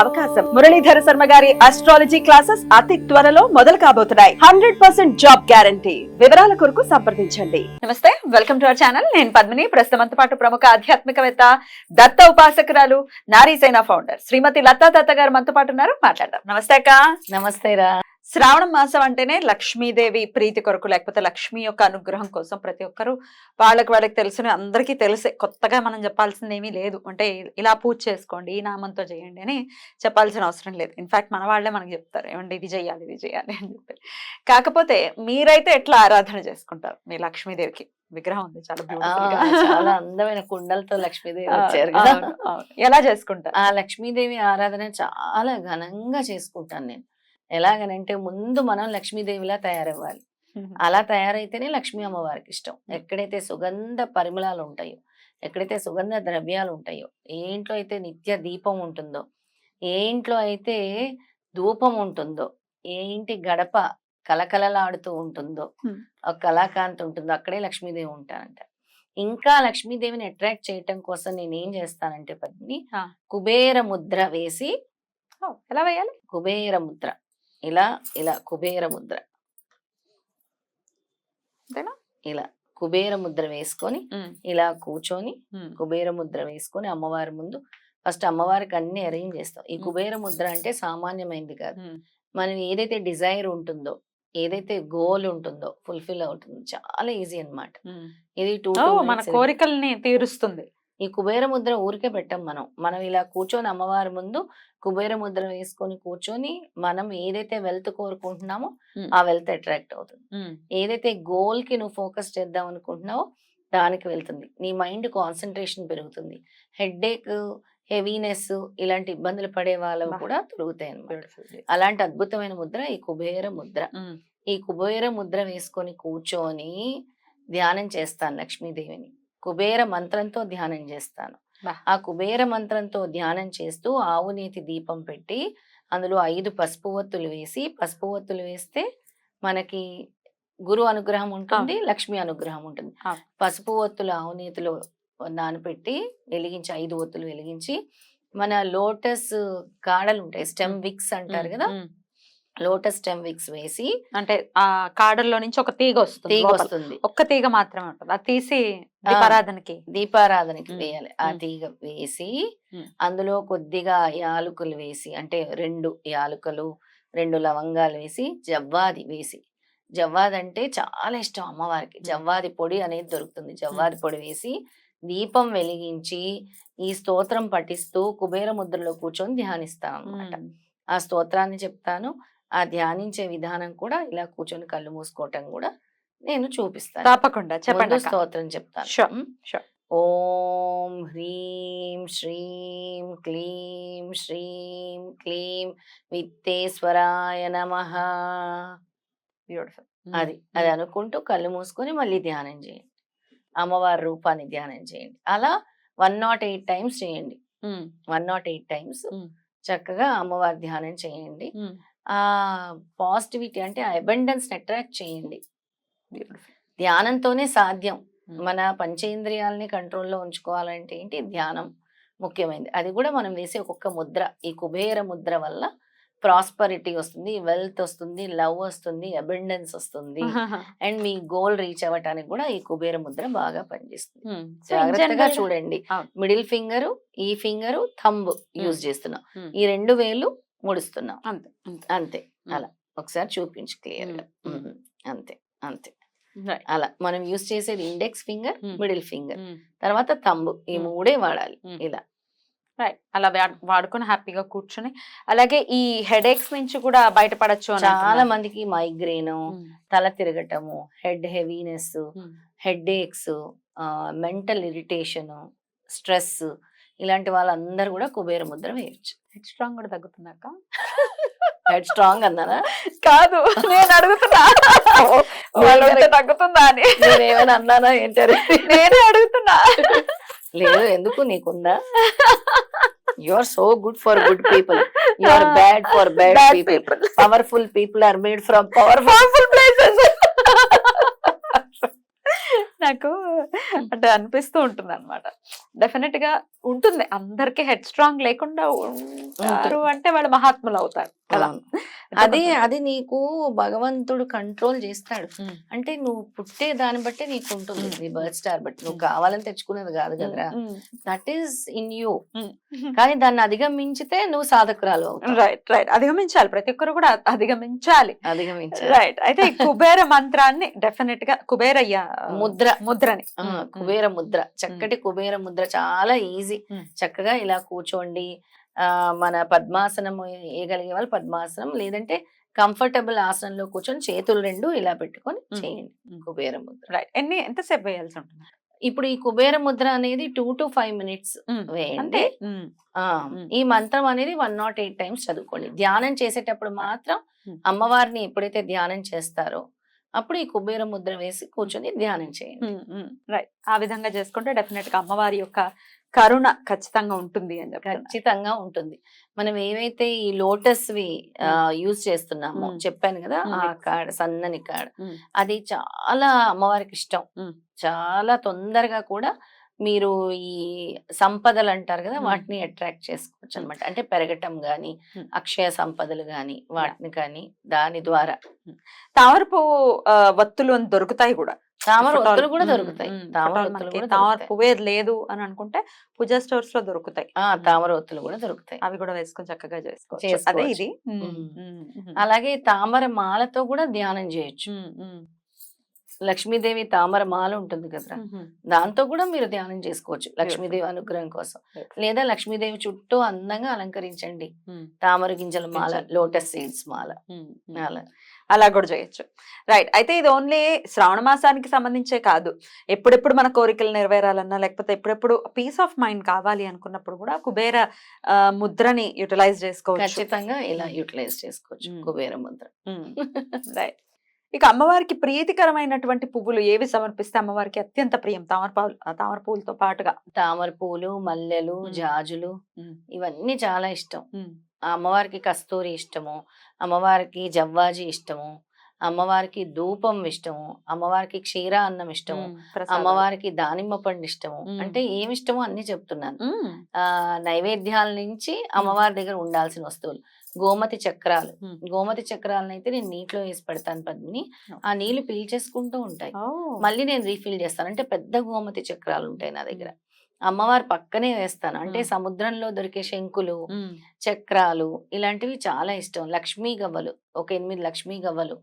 అవకాశం. మురళీధర శర్మ గారి astrology classes అతి త్వరలో మొదలు కాబోతున్నాయి. హండ్రెడ్ పర్సెంట్ జాబ్ గ్యారంటీ వివరాల కొరకు సంప్రదించండి. నమస్తే వెల్కమ్ టు అవర్ ఛానల్ నేను పద్మిని. ప్రస్తుతంతో పాటు ప్రముఖ ఆధ్యాత్మికవేత్త దత్త ఉపాసకురాలు నారీసేన ఫౌండర్ శ్రీమతి లతా దత్త గారు మనతో పాటు ఉన్నారు. మాట్లాడదాం. నమస్తే అక్క. నమస్తే రా. శ్రావణ మాసం అంటేనే లక్ష్మీదేవి ప్రీతి కొరకు లేకపోతే లక్ష్మి యొక్క అనుగ్రహం కోసం ప్రతి ఒక్కరు వాళ్ళకి వాళ్ళకి తెలుసుని అందరికీ తెలిసే కొత్తగా మనం చెప్పాల్సింది ఏమీ లేదు. అంటే ఇలా పూజ చేసుకోండి ఈ నామంతో చేయండి అని చెప్పాల్సిన అవసరం లేదు. ఇన్ఫాక్ట్ మన వాళ్ళే మనకి చెప్తారు ఏమండి ఇది చేయాలి ఇది చేయాలి అని చెప్పి. కాకపోతే మీరైతే ఎట్లా ఆరాధన చేసుకుంటారు మీ లక్ష్మీదేవికి? విగ్రహం ఉంది చాలా. చాలా అందమైన కుండలతో లక్ష్మీదేవి వచ్చారు. ఎలా చేసుకుంటారు? ఆ లక్ష్మీదేవి ఆరాధన చాలా ఘనంగా చేసుకుంటాను నేను. ఎలాగనంటే ముందు మనం లక్ష్మీదేవిలా తయారవ్వాలి. అలా తయారైతేనే లక్ష్మీ అమ్మవారికి ఇష్టం. ఎక్కడైతే సుగంధ పరిమళాలు ఉంటాయో ఎక్కడైతే సుగంధ ద్రవ్యాలు ఉంటాయో ఏ ఇంట్లో అయితే నిత్య దీపం ఉంటుందో ఏ ఇంట్లో అయితే ధూపం ఉంటుందో ఏ ఇంటి గడప కలకలలాడుతూ ఉంటుందో. ఒక కళాకాంతి ఉంటుందో అక్కడే లక్ష్మీదేవి ఉంటారంట. ఇంకా లక్ష్మీదేవిని అట్రాక్ట్ చేయటం కోసం నేను ఏం చేస్తానంటే పద్మిని. కుబేర ముద్ర వేసి ఎలా వేయాలి? కుబేర ముద్ర. ఇలా ఇలా కుబేర ముద్ర? ఇలా కుబేర ముద్ర వేసుకొని ఇలా కూర్చొని కుబేర ముద్ర వేసుకొని అమ్మవారి ముందు ఫస్ట్ అమ్మవారికి అన్ని అరేంజ్ చేస్తాం ఈ. కుబేర ముద్ర అంటే సామాన్యమైనది కాదు. మనం ఏదైతే డిజైర్ ఉంటుందో ఏదైతే గోల్ ఉంటుందో ఫుల్ఫిల్ అవుతుందో చాలా ఈజీ అన్నమాట ఉమ్. ఇది టూ మన కోరికల్ని తీరుస్తుంది ఈ కుబేర ముద్ర ఊరికే పెట్టం మనం. మనం ఇలా కూర్చొని అమ్మవారి ముందు కుబేర ముద్ర వేసుకొని కూర్చొని మనం ఏదైతే వెల్త్ కోరుకుంటున్నామో. ఆ వెల్త్ అట్రాక్ట్ అవుతుంది. ఏదైతే గోల్కి నువ్వు ఫోకస్ చేద్దాం అనుకుంటున్నావో దానికి వెళ్తుంది. నీ మైండ్ కాన్సన్ట్రేషన్ పెరుగుతుంది. హెడ్ఏక్ హెవీనెస్ ఇలాంటి ఇబ్బందులు పడే వాళ్ళవి బా. కూడా తొలుగుతాయి beautiful. అలాంటి అద్భుతమైన ముద్ర ఈ కుబేర ముద్ర. ఈ కుబేర ముద్ర వేసుకొని కూర్చొని ధ్యానం చేస్తాను లక్ష్మీదేవిని. కుబేర మంత్రంతో ధ్యానం చేస్తాను. ఆ కుబేర మంత్రంతో ధ్యానం చేస్తూ ఆవు నేతి దీపం పెట్టి అందులో ఐదు పసుపు ఒత్తులు వేసి పసుపు ఒత్తులు వేస్తే మనకి గురు అనుగ్రహం ఉంటుంది లక్ష్మి అనుగ్రహం ఉంటుంది. పసుపు ఒత్తులు ఆవు నేతిలో నానబెట్టి వెలిగించి ఐదు ఒత్తులు వెలిగించి మన లోటస్ కాడలు ఉంటాయి స్టెమ్ విక్స్ అంటారు కదా. లోటస్ స్టెమ్ విక్స్ వేసి అంటే ఆ కాడల్లో నుంచి ఒక తీగ వస్తుంది తీగ. వస్తుంది ఒక్క తీగ మాత్రమే ఉంటుంది. అది తీసి దీపారాధనకి. దీపారాధనకి. వేయాలి. ఆ. తీగ వేసి. అందులో కొద్దిగా యాలకులు వేసి అంటే రెండు యాలకులు రెండు లవంగాలు వేసి జవ్వాది వేసి. జవ్వాది అంటే చాలా ఇష్టం అమ్మవారికి. జవ్వాది పొడి అనేది దొరుకుతుంది. జవ్వాది పొడి వేసి దీపం వెలిగించి ఈ స్తోత్రం పఠిస్తూ కుబేర ముద్రలో కూర్చొని ధ్యానిస్తాను అన్నమాట. ఉమ్, ఆ స్తోత్రాన్ని చెప్తాను. ఆ ధ్యానించే విధానం కూడా ఇలా కూర్చొని కళ్ళు మూసుకోవటం కూడా నేను చూపిస్తాను. తప్పకుండా. చెప్పండి. స్తోత్రం చెప్తాను. ఓం హ్రీం శ్రీం క్లీం శ్రీం క్లీం విత్తేశ్వరాయ నమ. ఉమ్, అది అది అనుకుంటూ కళ్ళు మూసుకొని మళ్ళీ ధ్యానం చేయండి. అమ్మవారి రూపాన్ని ధ్యానం చేయండి. అలా వన్ నాట్ ఎయిట్ టైమ్స్ చేయండి. వన్ నాట్ ఎయిట్ టైమ్స్ చక్కగా అమ్మవారి ధ్యానం చేయండి. పాజిటివిటీ అంటే ఆ అబెండెన్స్ అట్రాక్ట్ చేయండి. ధ్యానంతోనే సాధ్యం. Hmm. మన పంచేంద్రియాలని కంట్రోల్లో ఉంచుకోవాలంటే ఏంటి? ధ్యానం ముఖ్యమైనది. అది కూడా మనం వేసే ఒక్కొక్క ముద్ర. ఈ కుబేర ముద్ర వల్ల ప్రాస్పరిటీ వస్తుంది వెల్త్ వస్తుంది లవ్ వస్తుంది అబెండెన్స్ వస్తుంది. అండ్ మీ గోల్ రీచ్ అవ్వటానికి కూడా ఈ కుబేర ముద్ర బాగా పనిచేస్తుంది. In జాగ్రత్తగా చూడండి. మిడిల్ ఫింగర్ ఈ ఫింగర్ థంబ్ యూజ్ చేస్తున్నాం. Hmm. ఈ రెండు వేలు ముడుస్తున్నాం అంతే అంతే. అలా ఒకసారి చూపించు క్లియర్. అంతే అంతే. అలా మనం యూజ్ చేసేది ఇండెక్స్ ఫింగర్. మిడిల్ ఫింగర్ తర్వాత తంబు ఈ. మూడే వాడాలి. ఇలా right. అలా వాడుకొని హ్యాపీగా కూర్చొని అలాగే ఈ హెడేక్స్ నుంచి కూడా బయటపడచ్చు అని చాలా. మందికి మైగ్రేన్ తల తిరగటము head heaviness head aches mental irritation stress ఇలాంటి వాళ్ళందరూ కూడా కుబేర ముద్ర వేయచ్చు. హెడ్ స్ట్రాంగ్ కూడా తగ్గుతున్నాక హెడ్ స్ట్రాంగ్ అన్నారా కాదు నేను అడుగుతున్నా. వాళ్ళు తగ్గుతుందా అని. నేను ఏమైనా అన్నానా ఏంటారు నేనే అడుగుతున్నా. లేదు ఎందుకు నీకుందా? You are so good for good people you are bad for bad people. Powerful people are made from powerful places నాకు అంటే అనిపిస్తూ ఉంటుంది అనమాట డెఫినెట్గా ఉంటుంది. అందరికి హెడ్ స్ట్రాంగ్ లేకుండా ఉంటారు అంటే వాళ్ళు మహాత్ములు అవుతారు. కదా అది అది నీకు భగవంతుడు కంట్రోల్ చేస్తాడు. అంటే నువ్వు పుట్టే దాన్ని బట్టే నీకు ఉంటుంది. నీ బర్త్ స్టార్ బట్టి నువ్వు. కావాలని తెచ్చుకునేది కాదు కదరా. That is in you. కానీ దాన్ని అధిగమించితే నువ్వు సాధకురాలు రైట్ రైట్ అధిగమించాలి. ప్రతి ఒక్కరు కూడా అధిగమించాలి. అధిగమించాలి. రైట్ అయితే కుబేర మంత్రాన్ని డెఫినెట్గా కుబేరయ్య ముద్ర. ముద్రని. కుబేర ముద్ర. చక్కటి కుబేర ముద్ర చాలా ఈజీ. చక్కగా ఇలా కూర్చోండి. ఆ మన పద్మాసనం వేయగలిగే వాళ్ళు పద్మాసనం లేదంటే కంఫర్టబుల్ ఆసనంలో కూర్చొని చేతులు రెండు ఇలా పెట్టుకొని. చేయండి. కుబేర ముద్ర. రైట్. ఎన్ని ఎంతసేపు వేయాల్సి ఉంటుంది? ఇప్పుడు ఈ కుబేర ముద్ర అనేది టూ టు ఫైవ్ మినిట్స్. వేయండి. ఈ మంత్రం అనేది వన్ నాట్ ఎయిట్ టైమ్స్ చదువుకోండి. ధ్యానం చేసేటప్పుడు మాత్రం. అమ్మవారిని ఎప్పుడైతే ధ్యానం చేస్తారో అప్పుడు ఈ కుబేర ముద్ర వేసి కూర్చొని ధ్యానం చేయండి రైట్ ఆ విధంగా చేసుకుంటే డెఫినెట్గా అమ్మవారి యొక్క కరుణ ఖచ్చితంగా ఉంటుంది అని ఖచ్చితంగా ఉంటుంది మనం ఏవైతే ఈ లోటస్ వి యూజ్ చేస్తున్నామో మ్మ్. చెప్పాను కదా మ్మ్. ఆ కాడ సన్నని కాడ. అది చాలా అమ్మవారికి ఇష్టం. చాలా తొందరగా కూడా మీరు ఈ సంపదలు అంటారు కదా. వాటిని అట్రాక్ట్ చేసుకోవచ్చు అనమాట అంటే పెరగటం గాని మ్మ్. అక్షయ సంపదలు గాని వాటిని కానీ దాని ద్వారా. తామరపు ఆ, వత్తులు అని దొరుకుతాయి కూడా. తామర. ఒత్తులు కూడా దొరుకుతాయి. తామర కూడా తామర పువ్వేది లేదు అని అనుకుంటే పూజా స్టోర్స్లో దొరుకుతాయి. ఆ! తామర ఒత్తులు కూడా దొరుకుతాయి. అవి కూడా వేసుకొని చక్కగా చేసుకోవచ్చు. అదే ఇది. అలాగే తామర మాలతో కూడా ధ్యానం చేయొచ్చు. లక్ష్మీదేవి తామర మాల ఉంటుంది కదరా ఉమ్, దాంతో కూడా మీరు ధ్యానం చేసుకోవచ్చు లక్ష్మీదేవి అనుగ్రహం కోసం. లేదా లక్ష్మీదేవి చుట్టూ అందంగా అలంకరించండి. తామర గింజల మాల. లోటస్ సీడ్స్ మాల. అలా అలా కూడా చేయొచ్చు. రైట్ అయితే ఇది ఓన్లీ శ్రావణ మాసానికి సంబంధించే కాదు. ఎప్పుడెప్పుడు మన కోరికలు నెరవేరాలన్నా లేకపోతే ఎప్పుడెప్పుడు పీస్ ఆఫ్ మైండ్ కావాలి అనుకున్నప్పుడు కూడా కుబేర ముద్రని యూటిలైజ్ చేసుకోవచ్చు. ఖచ్చితంగా ఇలా. యూటిలైజ్ చేసుకోవచ్చు. కుబేర ముద్ర. రైట్ ఇక అమ్మవారికి ప్రీతికరమైనటువంటి పువ్వులు ఏవి సమర్పిస్తే అమ్మవారికి అత్యంత ప్రియం. తామర తామర పువ్వులతో పాటుగా. తామర పూలు మల్లెలు. జాజులు ఇవన్నీ చాలా ఇష్టం. అమ్మవారికి కస్తూరి ఇష్టము అమ్మవారికి జవ్వాజి ఇష్టము అమ్మవారికి ధూపం ఇష్టము అమ్మవారికి క్షీర అన్నం ఇష్టము. అమ్మవారికి దానిమ్మ పండు ఇష్టము. అంటే ఏమి ఇష్టమో అన్ని చెప్తున్నాను. ఆ నైవేద్యాల నుంచి అమ్మవారి దగ్గర ఉండాల్సిన వస్తువులు. గోమతి చక్రాలు. గోమతి చక్రాలను అయితే నేను నీటిలో వేసి పెడతాను పద్మిని. ఆ నీళ్ళు పీల్చేసుకుంటూ ఉంటాయి. మళ్ళీ నేను రీఫిల్ చేస్తాను. అంటే పెద్ద గోమతి చక్రాలు ఉంటాయి నా దగ్గర. అమ్మవారి పక్కనే వేస్తాను. అంటే. సముద్రంలో దొరికే శంకులు చక్రాలు ఇలాంటివి చాలా ఇష్టం. లక్ష్మీ గవ్వలు ఒక ఎనిమిది లక్ష్మీ గవ్వలు.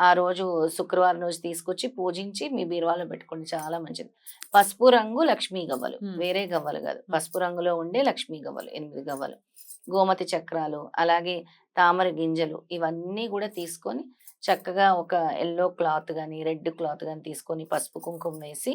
ఆ రోజు శుక్రవారం రోజు తీసుకొచ్చి పూజించి మీ బీరువాలో పెట్టుకోండి చాలా మంచిది. పసుపు రంగు లక్ష్మీ గవ్వలు. వేరే గవ్వలు కాదు. పసుపు రంగులో ఉండే లక్ష్మీ గవ్వలు ఎనిమిది గవ్వలు. గోమతి చక్రాలు అలాగే తామర గింజలు ఇవన్నీ కూడా తీసుకొని చక్కగా ఒక ఎల్లో క్లాత్ కానీ రెడ్ క్లాత్ కానీ తీసుకొని పసుపు కుంకుమ వేసి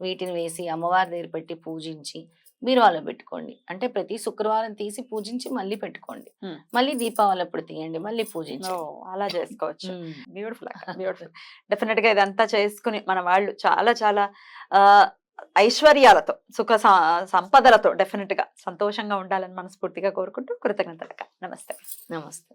వీటిని వేసి అమ్మవారి దగ్గర పెట్టి పూజించి బీరువాలో పెట్టుకోండి. అంటే ప్రతి శుక్రవారం తీసి పూజించి మళ్ళీ పెట్టుకోండి. మళ్ళీ దీపావళి అప్పుడు తీయండి మళ్ళీ ఓ, పూజించండి అలా చేసుకోవచ్చు. Beautiful beautiful. డెఫినెట్గా ఇదంతా చేసుకుని మన వాళ్ళు చాలా చాలా ఆ ఐశ్వర్యాలతో సుఖ సంపదలతో డెఫినెట్గా సంతోషంగా ఉండాలని మనస్ఫూర్తిగా కోరుకుంటూ కృతజ్ఞతలక నమస్తే. నమస్తే.